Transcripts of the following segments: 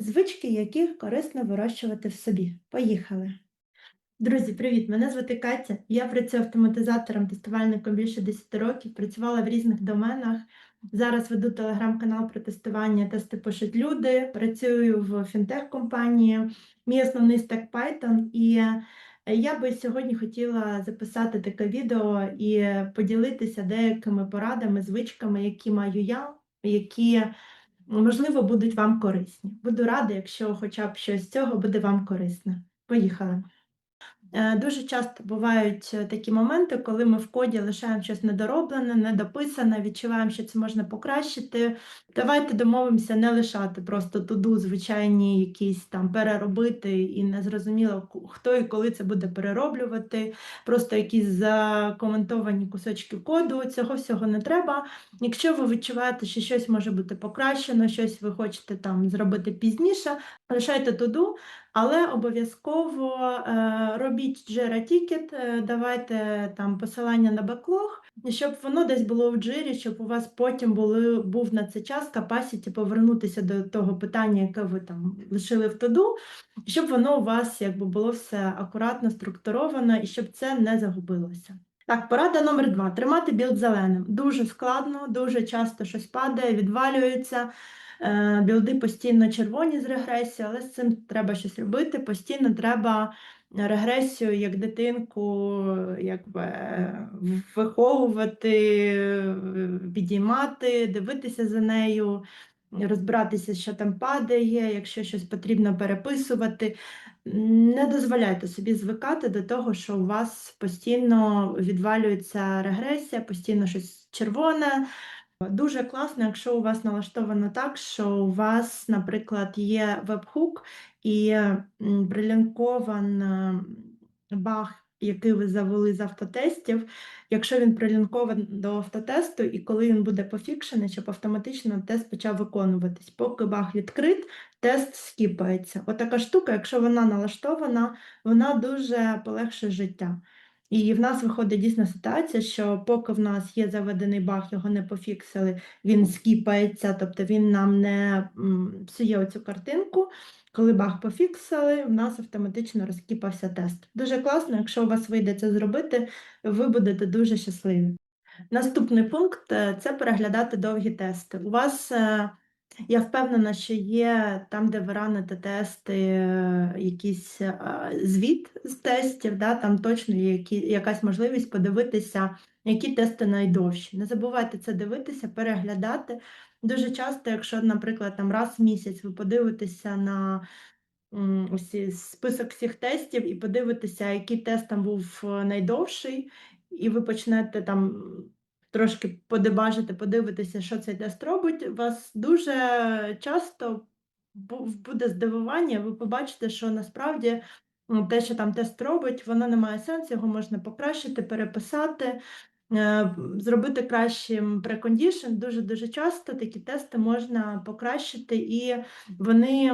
Звички, які корисно вирощувати в собі. Поїхали. Друзі, привіт! Мене звати Катя. Я працюю автоматизатором, тестувальником більше 10 років, працювала в різних доменах. Зараз веду телеграм-канал про тестування тести пишуть люди. Працюю в фінтех-компанії. Мій основний стек Python. І я би сьогодні хотіла записати таке відео і поділитися деякими порадами, звичками, які маю я, які можливо, будуть вам корисні. Буду рада, якщо хоча б щось з цього буде вам корисне. Поїхали. Е, Дуже часто бувають е, такі моменти, коли ми в коді лишаємо щось недороблене, недописане, відчуваємо, що це можна покращити. Давайте домовимося не лишати просто туду звичайні якісь там переробити і не зрозуміло, хто і коли це буде перероблювати. Просто якісь закоментовані кусочки коду. Цього всього не треба. Якщо ви відчуваєте, що щось може бути покращено, щось ви хочете там зробити пізніше, лишайте туду, але обов'язково е, робіть Jira Ticket, е, давайте там посилання на беклог, щоб воно десь було в джирі, щоб у вас потім були, був на це час capacity повернутися до того питання, яке ви там лишили в туду, щоб воно у вас якби було все акуратно, структуровано і щоб це не загубилося. Так, порада номер два: тримати білд зеленим. Дуже складно, дуже часто щось падає, відвалюється. Е, Білди постійно червоні з регресією, але з цим треба щось робити. Постійно треба регресію як дитинку якби, виховувати, підіймати, дивитися за нею, розбиратися, що там падає, якщо щось потрібно переписувати. Не дозволяйте собі звикати до того, що у вас постійно відвалюється регресія, постійно щось червоне. Дуже класно, якщо у вас налаштовано так, що у вас, наприклад, є веб-хук і м, прилінкован баг, який ви завели з автотестів. Якщо він прилінкований до автотесту, і коли він буде пофікшений, щоб автоматично тест почав виконуватись. Поки баг відкрит, тест скіпається. Отака штука, якщо вона налаштована, вона дуже полегшує життя. І в нас виходить дійсна ситуація, що поки в нас є заведений баг, його не пофіксили, він скіпається, тобто він нам не псує оцю картинку. Коли баг пофіксили, в нас автоматично розкіпався тест. Дуже класно, якщо у вас вийде це зробити, ви будете дуже щасливі. Наступний пункт е, це переглядати довгі тести. У вас, е, я впевнена, що є там, де ви раните тести, е, якийсь е, звіт з тестів, да, там точно є які, якась можливість подивитися, які тести найдовші. Не забувайте це дивитися, переглядати. Дуже часто, якщо, наприклад, там раз в місяць ви подивитеся на усі список всіх тестів і подивитеся, який тест там був е, найдовший, і ви почнете там трошки подебажити, подивитися, що цей тест робить, вас дуже часто буде здивування, ви побачите, що насправді те, що там тест робить, воно не має сенсу, його можна покращити, переписати. е, Зробити кращим прекондішн дуже-дуже часто такі тести можна покращити, і вони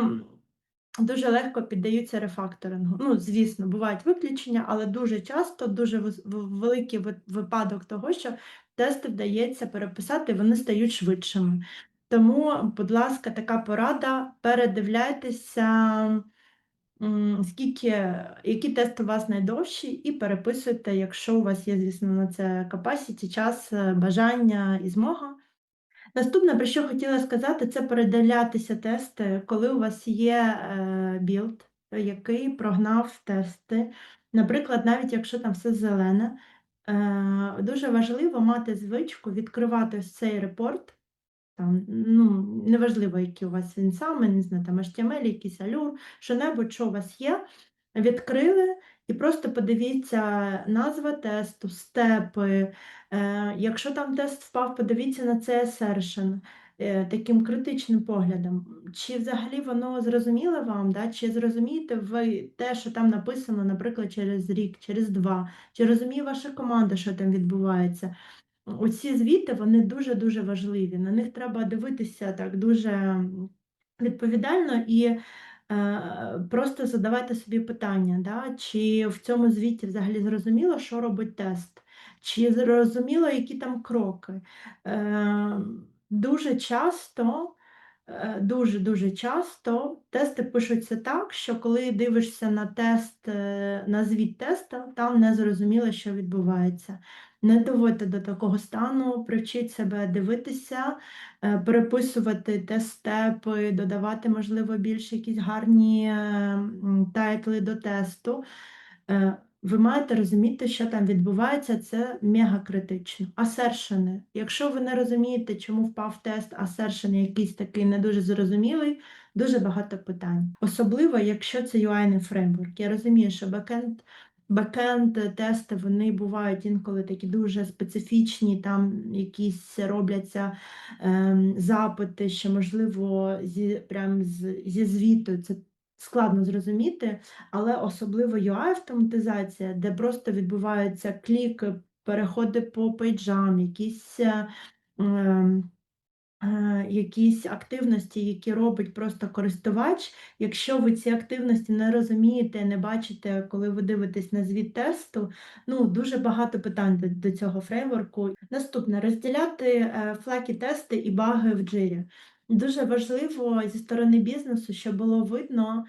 дуже легко піддаються рефакторингу. Ну, звісно, бувають виключення, але дуже часто дуже великий випадок того, що тести вдається переписати, вони стають швидшими. Тому, будь ласка, така порада: передивляйтеся, скільки, які тести у вас найдовші, і переписуйте, якщо у вас є, звісно, на це capacity, час, е, бажання і змога. Наступне, про що хотіла сказати, це передивлятися тести, коли у вас є е, білд, який прогнав тести. Наприклад, навіть якщо там все зелене, дуже важливо мати звичку відкривати ось цей репорт. Там, ну, неважливо, який у вас він саме, не знаю, там HTML, якийсь алюр, що-небудь, що у вас є, відкрили і просто подивіться назва тесту, степи. Е, якщо там тест впав, подивіться на цей assertion е, таким критичним поглядом. Чи взагалі воно зрозуміло вам, да? чи зрозумієте ви те, що там написано, наприклад, через рік, через два, чи розуміє ваша команда, що там відбувається? Оці звіти вони дуже-дуже важливі. На них треба дивитися так дуже відповідально і е, просто задавати собі питання, да? чи в цьому звіті взагалі зрозуміло, що робить тест, чи зрозуміло, які там кроки. Дуже часто дуже-дуже часто тести пишуться так, що коли дивишся на тест, е, на звіт теста, там не зрозуміло, що відбувається. Не доводьте до такого стану, привчіть себе дивитися, е, переписувати тест-степи, додавати, можливо, більш якісь гарні е, тайтли до тесту. Е, ви маєте розуміти, що там відбувається, це мега критично. Асершени. Якщо ви не розумієте, чому впав тест, асершен якийсь такий не дуже зрозумілий, дуже багато питань. Особливо, якщо це UI-ний фреймворк. Я розумію, що бекенд, бекенд тести вони бувають інколи такі дуже специфічні, там якісь робляться ем, запити, що можливо зі, прям з, зі звіту це складно зрозуміти, але особливо UI-автоматизація, де просто відбувається клік, переходи по пейджам, якісь. е, ем, е, Якісь активності, які робить просто користувач. Якщо ви ці активності не розумієте, не бачите, коли ви дивитесь на звіт тесту, ну дуже багато питань до, до цього фреймворку. Наступне розділяти е, флекі тести і баги в джирі. Дуже важливо зі сторони бізнесу, щоб було видно,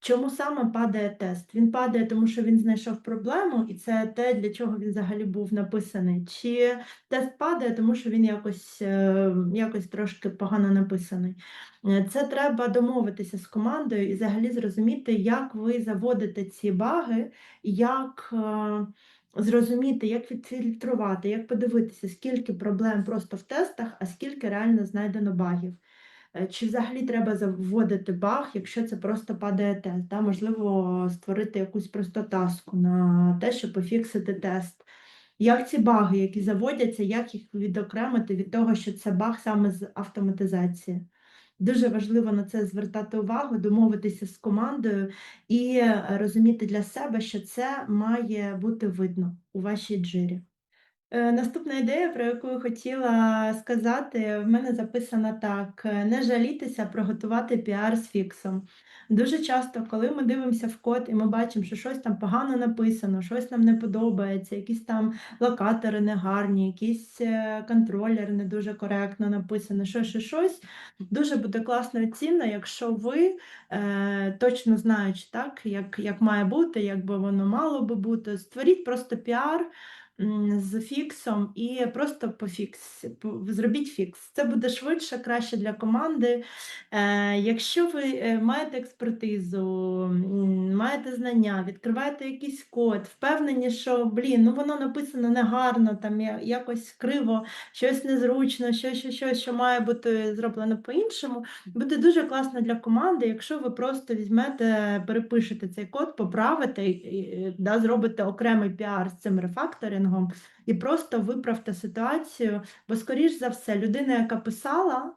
чому саме падає тест. Він падає, тому що він знайшов проблему, і це те, для чого він взагалі був написаний. Чи тест падає, тому що він якось, е, якось трошки погано написаний. Е, Це треба домовитися з командою і взагалі зрозуміти, як ви заводите ці баги, як. е, Зрозуміти, як відфільтрувати, як подивитися, скільки проблем просто в тестах, а скільки реально знайдено багів. Е, Чи взагалі треба заводити баг, якщо це просто падає тест? Да? Можливо, створити якусь просто таску на те, щоб пофіксити тест. Як ці баги, які заводяться, як їх відокремити від того, що це баг саме з автоматизації? Дуже важливо на це звертати увагу, домовитися з командою і е, розуміти для себе, що це має бути видно у вашій джирі. Е, Наступна ідея, про яку я хотіла сказати, в мене записана так: не жалітися, приготувати піар з фіксом. Дуже часто, коли ми дивимося в код і ми бачимо, що щось там погано написано, щось нам не подобається, якісь там локатори негарні, якийсь е, контролер не дуже коректно написано, щось, щось, щось. Дуже буде класно і цінно, якщо ви е, точно знаючи, так, як, як має бути, як би воно мало би бути, створіть просто піар з фіксом і просто пофікс, зробіть фікс. Це буде швидше, краще для команди. Е, якщо ви е, маєте експертизу, маєте знання, відкриваєте якийсь код, впевнені, що блін, ну воно написано негарно, там якось криво, щось незручно, щось, щось, щось, що має бути зроблено по-іншому. Буде дуже класно для команди, якщо ви просто візьмете, перепишете цей код, поправите, да, зробите окремий піар з цим рефакторингом і просто виправте ситуацію. Бо, скоріш за все, людина, яка писала,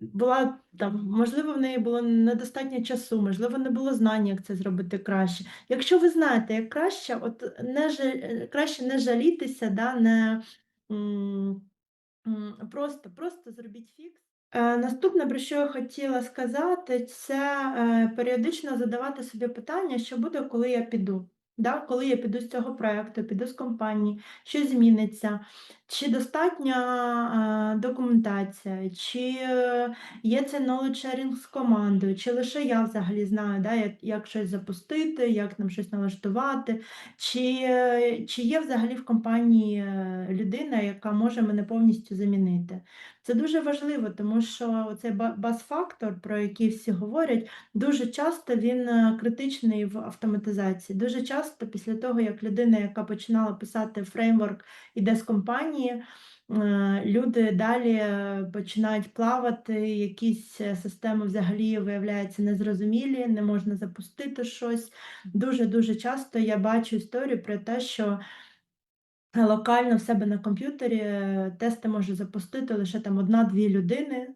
була там, можливо, в неї було недостатньо часу, можливо, не було знань, як це зробити краще. Якщо ви знаєте, як краще, от не краще не жалітися, да, не просто, просто зробіть фікс. Е, Наступне, про що я хотіла сказати, це е, періодично задавати собі питання, що буде, коли я піду. Да? Коли я піду з цього проєкту, піду з компанії, що зміниться, чи достатня е, документація, чи е, є це knowledge sharing з командою, чи лише я взагалі знаю, да, як, як щось запустити, як нам щось налаштувати, чи, е, чи є взагалі в компанії е, людина, яка може мене повністю замінити. Це дуже важливо, тому що цей бас-фактор, про який всі говорять, дуже часто він е, критичний в автоматизації. Дуже часто, після того, як людина, яка починала писати фреймворк, іде з компанії, е, люди далі е, починають плавати, якісь системи взагалі виявляються незрозумілі, не можна запустити щось. Дуже-дуже часто я бачу історію про те, що локально в себе на комп'ютері е, тести може запустити лише там одна-дві людини,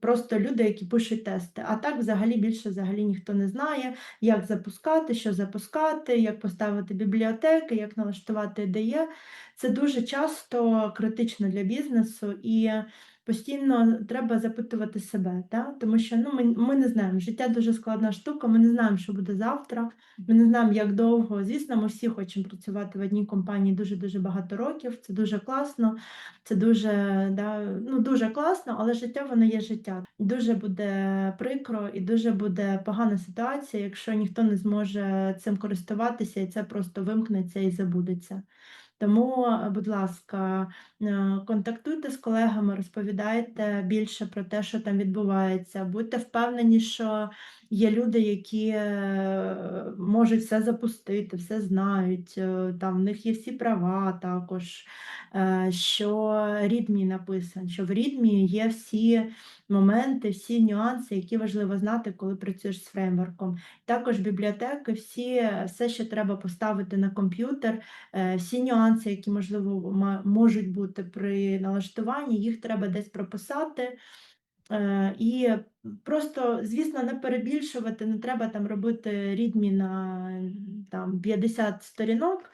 просто люди, які пишуть тести. А так взагалі більше взагалі ніхто не знає, як запускати, що запускати, як поставити бібліотеки, як налаштувати IDE. Це дуже часто критично для бізнесу і постійно треба запитувати себе, та? тому що ну, ми, ми не знаємо, життя дуже складна штука, ми не знаємо, що буде завтра, ми не знаємо, як довго. Звісно, ми всі хочемо працювати в одній компанії дуже-дуже багато років, це дуже класно, це дуже, да, ну, дуже класно, але життя воно є життя. Дуже буде прикро і дуже буде погана ситуація, якщо ніхто не зможе цим користуватися, і це просто вимкнеться і забудеться. Тому, е, будь ласка, е, контактуйте з колегами, розповідайте більше про те, що там відбувається. Будьте впевнені, що є люди, які е, можуть все запустити, все знають. е, Там в них є всі права також. е, Що рідмі написано, що в рідмі є всі моменти, всі нюанси, які важливо знати, коли працюєш з фреймворком. Також бібліотеки, всі, все, що треба поставити на комп'ютер, всі нюанси, які можливо можуть бути при налаштуванні, їх треба десь прописати. Е, І просто, звісно, не перебільшувати, не треба там робити рідмі на там 50 сторінок.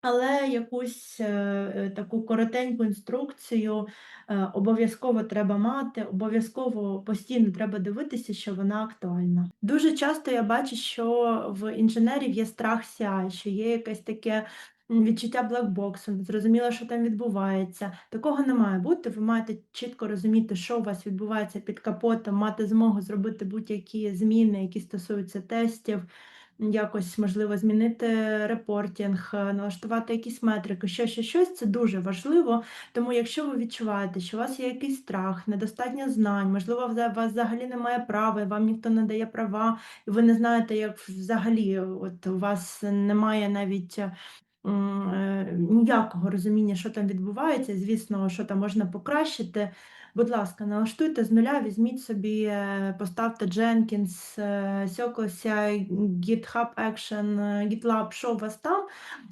Але якусь е, таку коротеньку інструкцію е, обов'язково треба мати, обов'язково постійно треба дивитися, що вона актуальна. Дуже часто я бачу, що в інженерів є страх CI, що є якесь таке відчуття блекбоксу, зрозуміло, що там відбувається. Такого не має бути. Ви маєте чітко розуміти, що у вас відбувається під капотом, мати змогу зробити будь-які зміни, які стосуються тестів якось, можливо, змінити репортінг, е, налаштувати якісь метрики, що ще щось це дуже важливо. Тому, якщо ви відчуваєте, що у вас є якийсь страх, недостатньо знань, можливо, у вас взагалі немає права, і вам ніхто не дає права, і ви не знаєте, як взагалі от у вас немає навіть. Е, Ніякого розуміння, що там відбувається, звісно, що там можна покращити. Будь ласка, налаштуйте з нуля, візьміть собі, е, поставте Jenkins, е, Circle GitHub Action, GitLab, що у вас там.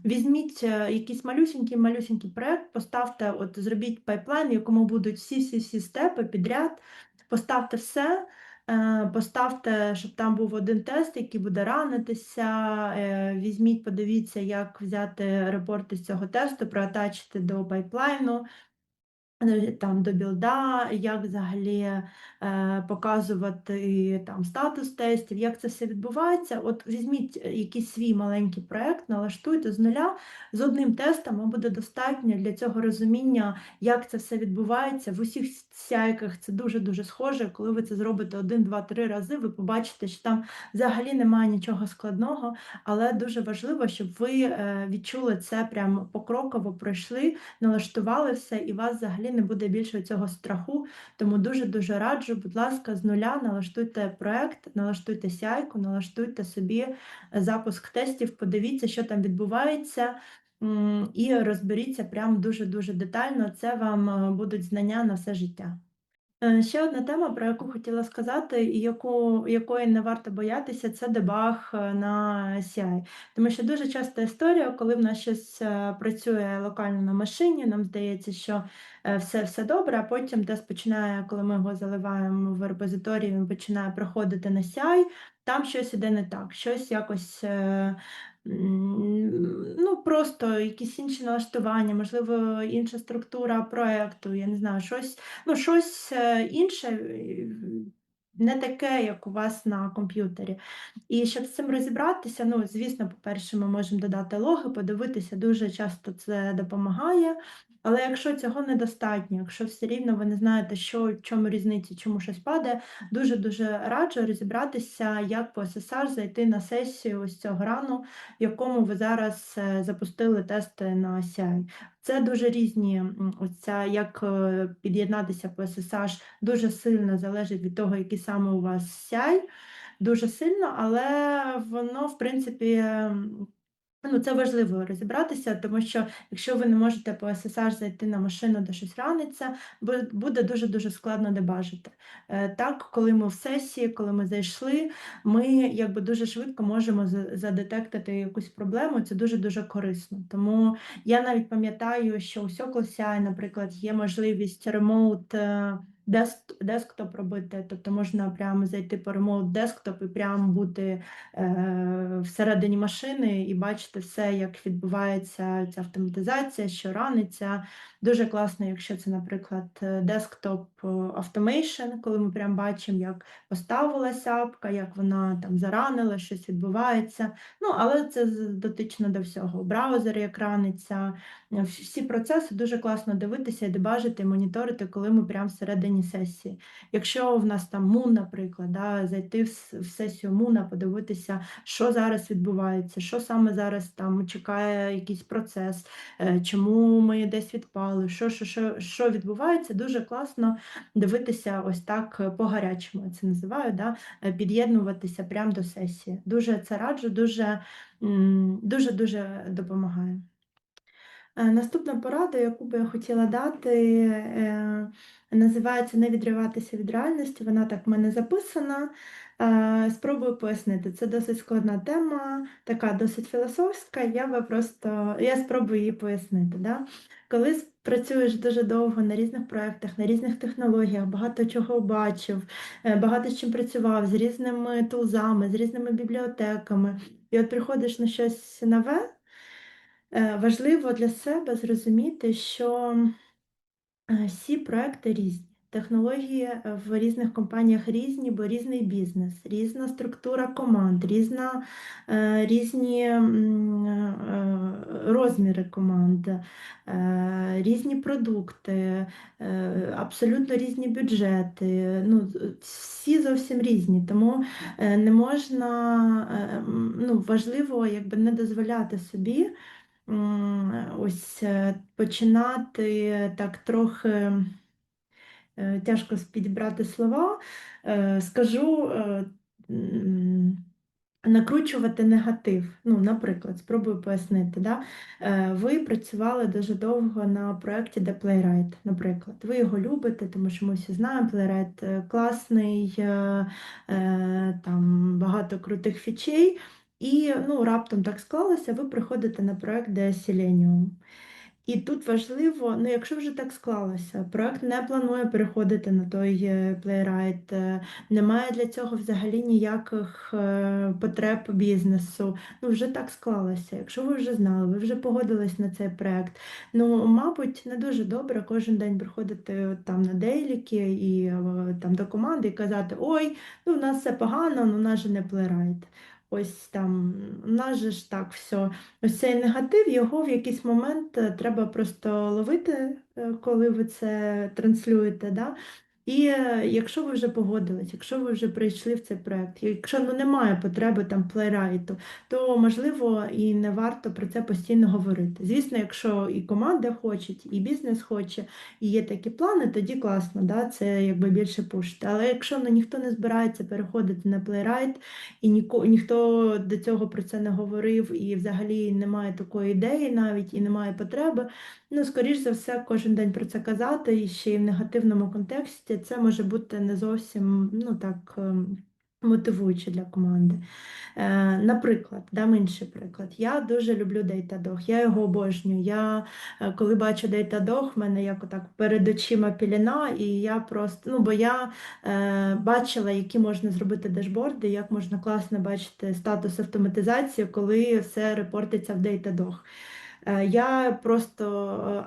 Візьміть якийсь малюсенький проект, поставте, от зробіть пайплайн, в якому будуть всі-всі-всі степи підряд, поставте все. Е, Поставте, щоб там був один тест, який буде ранитися. е, Візьміть, подивіться, як взяти репорти з цього тесту, проатачити до пайплайну. Е, Там до білда, як взагалі е, показувати там статус тестів, як це все відбувається. От візьміть е, якийсь свій маленький проект, налаштуйте з нуля. З одним тестом вам буде достатньо для цього розуміння, як це все відбувається. В усіх сяйках це дуже-дуже схоже. Коли ви це зробите один, два, три рази, ви побачите, що там взагалі немає нічого складного, але дуже важливо, щоб ви е, відчули це прямо покроково пройшли, налаштували все, і вас взагалі не буде більше цього страху. Тому дуже-дуже раджу, будь ласка, з нуля налаштуйте проект, налаштуйте сяйку, налаштуйте собі е, запуск тестів, подивіться, що там відбувається. І розберіться прям дуже-дуже детально. Це вам е, будуть знання на все життя. Е, Ще одна тема, про яку хотіла сказати, і яку, якої не варто боятися, це дебаг е, на CI. Тому що дуже часто історія, коли в нас щось е, працює локально на машині, нам здається, що все все добре, а потім десь починає, коли ми його заливаємо в репозиторії, він починає проходити на CI, там щось іде не так, щось якось. Ну, просто якісь інші налаштування, можливо, інша структура проекту, я не знаю, щось ну, щось е, інше, е, не таке, як у вас на комп'ютері. І щоб з цим розібратися, ну, звісно, по-перше, ми можемо додати логи, подивитися, дуже часто це допомагає. Але якщо цього недостатньо, якщо все рівно ви не знаєте, що в чому різниця, чому щось падає, дуже-дуже раджу розібратися, як по SSH зайти на сесію ось цього рану, в якому ви зараз е, запустили тести на CI. Це дуже різні, оця, як е, під'єднатися по SSH, дуже сильно залежить від того, який саме у вас CI, дуже сильно, але воно, в принципі, Ну, це важливо розібратися, тому що якщо ви не можете по SSH зайти на машину, де щось раниться, бу- буде дуже-дуже складно дебажити. Е, Так, коли ми в сесії, коли ми зайшли, ми якби дуже швидко можемо за- задетектити якусь проблему, це дуже-дуже корисно. Тому я навіть пам'ятаю, що у CircleCI, наприклад, є можливість ремоут дест- десктоп робити, тобто можна прямо зайти по ремоут десктоп і прямо бути е, всередині машини і бачити все, як відбувається ця автоматизація, що раниться. Дуже класно, якщо це, наприклад, е, desktop е, automation, коли ми прям бачимо, як поставилася апка, як вона там заранила, щось відбувається. Ну, але це дотично до всього. Браузер, як раниться, е, всі процеси дуже класно дивитися і дебажити, і моніторити, коли ми прямо всередині сесії. Якщо в нас там мун, наприклад, да, зайти в, сесію муна, подивитися, що зараз відбувається, що саме зараз там чекає якийсь процес, чому ми десь відпали, що, що, що, що відбувається, дуже класно дивитися ось так е, по-гарячому, це називаю, да, е, під'єднуватися прямо до сесії. Дуже це раджу, дуже дуже дуже допомагає. Е, Наступна порада, яку би я хотіла дати, е, називається Не відриватися від реальності. Вона так в мене записана. Е, Спробую пояснити. Це досить складна тема, така досить філософська. Я би просто я спробую її пояснити. Да? Коли працюєш дуже довго на різних проєктах, на різних технологіях, багато чого бачив, багато з чим працював, з різними тулзами, з різними бібліотеками, і от приходиш на щось нове. Е, Важливо для себе зрозуміти, що е, всі проекти різні. Технології е, в різних компаніях різні, бо різний бізнес, різна структура команд, різна, різні розміри команд, різні продукти, абсолютно різні бюджети. Ну, всі зовсім різні. Тому не можна, ну, важливо якби не дозволяти собі ось е, починати так трохи е, тяжко підібрати слова, е, скажу. Накручувати негатив. Ну, наприклад, спробую пояснити. Да? Ви працювали дуже довго на проєкті The Playwright, наприклад. Ви його любите, тому що ми всі знаємо, Playwright класний, там багато крутих фічей. І ну, раптом так склалося, ви приходите на проєкт The Selenium. І тут важливо, ну якщо вже так склалося, проект не планує переходити на той плейрайт, е, немає для цього взагалі ніяких е, потреб бізнесу. Ну, вже так склалося. Якщо ви вже знали, ви вже погодились на цей проект. Ну, мабуть, не дуже добре кожен день приходити там на дейліки і е, там до команди і казати: Ой, ну в нас все погано, ну у нас же не плейрайт. Ось там, у нас же ж так все. Ось цей негатив, його в якийсь момент е, треба просто ловити, е, коли ви це транслюєте. Да? І е, якщо ви вже погодились, якщо ви вже прийшли в цей проект, якщо ну, немає потреби там плейрайту, то можливо і не варто про це постійно говорити. Звісно, якщо і команда хоче, і бізнес хоче, і є такі плани, тоді класно, да? це якби більше пушити. Але якщо ну, ніхто не збирається переходити на плейрайт, і ніко, ніхто до цього про це не говорив, і взагалі немає такої ідеї навіть, і немає потреби. Ну, скоріш за все, кожен день про це казати, і ще й в негативному контексті це може бути не зовсім ну, так, ем, мотивуюче для команди. Е, Наприклад, дам інший приклад. Я дуже люблю Datadog, я його обожнюю. Я е, коли бачу Datadog, в мене як отак перед очима піліна, і я просто, ну бо я е, бачила, які можна зробити дашборди, як можна класно бачити статус автоматизації, коли все репортиться в Datadog. Е, Я просто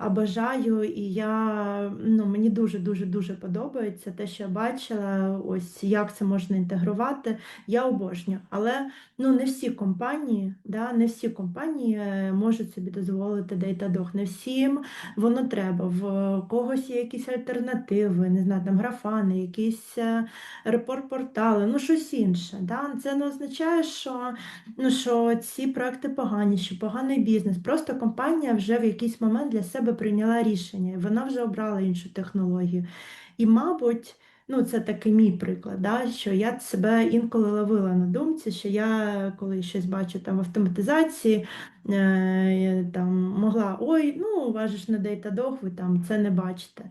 е, обожаю, і я, ну, мені дуже-дуже дуже подобається те, що я бачила, ось як це можна інтегрувати. Я обожнюю. Але ну, не всі компанії, да, не всі компанії е, можуть собі дозволити Datadog. Не всім воно треба. В когось є якісь альтернативи, не знаю, там графани, якісь репорт-портали, ну щось інше. Да? Це не означає, що ну що ці проекти погані, що поганий бізнес. Просто компанія вже в якийсь момент для себе прийняла рішення, вона вже обрала іншу технологію. І, мабуть, ну це такий мій приклад, да, що я себе інколи ловила на думці, що я коли щось бачу там в автоматизації, там могла ой, ну у вас ж не ви там це не бачите.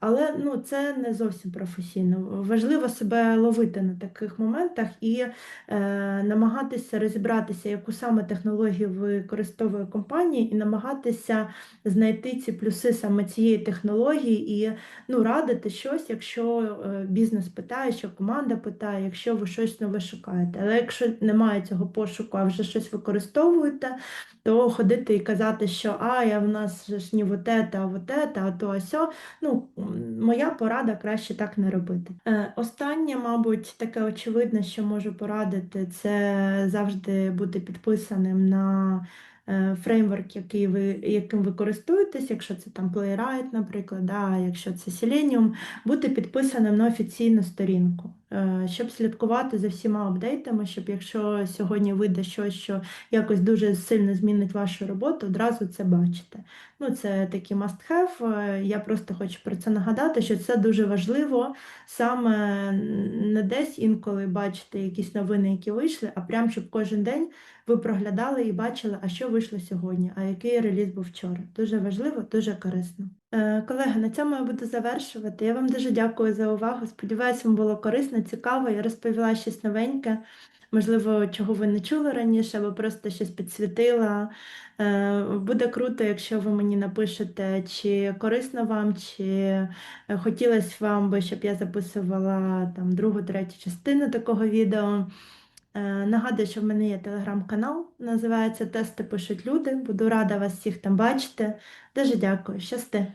Але ну, це не зовсім професійно. Важливо себе ловити на таких моментах і е, намагатися розібратися, яку саме технологію використовує компанія, і намагатися знайти ці плюси саме цієї технології і ну, радити щось, якщо е, бізнес питає, що команда питає, якщо ви щось нове шукаєте. Але якщо немає цього пошуку, а вже щось використовуєте, то ходити і казати, що а, я в нас ж не вот а вот а то а сьо. Ну, моя порада краще так не робити. Е, останнє, мабуть, таке очевидне, що можу порадити, це завжди бути підписаним на е, фреймворк, який ви, яким ви користуєтесь, якщо це там Playwright, наприклад, да, якщо це Selenium, бути підписаним на офіційну сторінку, щоб слідкувати за всіма апдейтами, щоб якщо сьогодні вийде щось, що якось дуже сильно змінить вашу роботу, одразу це бачите. Ну, це такий must-have. Е, Я просто хочу про це нагадати, що це дуже важливо саме не десь інколи бачити якісь новини, які вийшли, а прям щоб кожен день ви проглядали і бачили, а що вийшло сьогодні, а який реліз був вчора. Дуже важливо, дуже корисно. Е, Колеги, на цьому я буду завершувати. Я вам дуже дякую за увагу. Сподіваюсь, вам було корисно, цікаво. Я розповіла щось новеньке, можливо, чого ви не чули раніше, або просто щось підсвітила. Е, Буде круто, якщо ви мені напишете, чи корисно вам, чи хотілося вам би, щоб я записувала там другу, третю частину такого відео. Е, Нагадую, що в мене є телеграм-канал, називається Тести пишуть люди. Буду рада вас всіх там бачити. Дуже дякую, щасти!